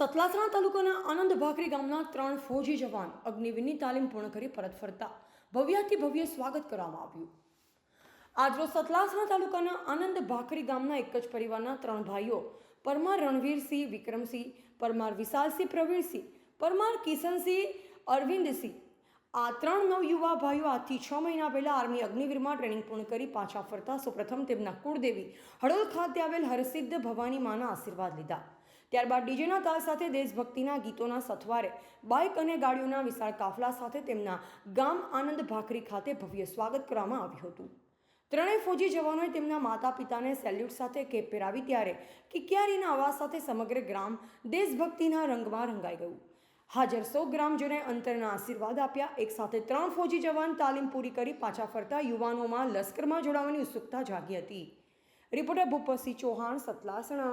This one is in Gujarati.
સતલાસણા તાલુકાના આનંદ ભાખરી ગામના ત્રણ ફોજી જવાન અગ્નિવીરની તાલીમ પૂર્ણ કરી પરત ફરતા. ભવ્યાથી ભવ્ય સ્વાગત કરવામાં આવ્યું. આજરોજ સતલાસણા તાલુકાના આનંદ ભાખરી ગામના એક જ પરિવારના ત્રણ ભાઈઓ, પરમાર રણવીરસિંહ, વિક્રમસિંહ, પરમાર વિશાલસિંહ, પ્રવીણસિંહ, પરમાર કિશનસિંહ, અરવિંદસિંહ. આ ત્રણ નવયુવા ભાઈઓ આજથી છ મહિના પહેલા આર્મી અગ્નિવીરમાં ટ્રેનિંગ પૂર્ણ કરી પાછા ફરતા. સૌપ્રથમ તેમના કુળદેવી હળોલ ખાતે આવેલ હરસિદ્ધ ભવાની માના આશીર્વાદ લીધા. ત્યારબાદ ડીજેના તાલ સાથે દેશભક્તિના ગીતોના સથવારે બાઇક અને ગાડીઓના વિશાળ કાફલા સાથે તેમના ગામ આનંદ ભાખરી ખાતે ભવ્ય સ્વાગત કરવામાં આવ્યું હતું. ત્રણેય ફૌજી જવાનોએ તેમના માતા પિતાને સેલ્યુટ સાથે કેપ પહેરાવી ત્યારે કિકિયારીના અવાજ સાથે સમગ્ર ગ્રામ દેશભક્તિના રંગમાં રંગાઈ ગયું. હાજર સો ગ્રામજનોએ અંતરના આશીર્વાદ આપ્યા. એક સાથે ત્રણ ફોજી જવાન તાલીમ પૂરી કરી પાછા ફરતા યુવાનોમાં લશ્કરમાં જોડાવાની ઉત્સુકતા જાગી હતી. રિપોર્ટર ભૂપતસિંહ ચૌહાણ, સતલાસણા.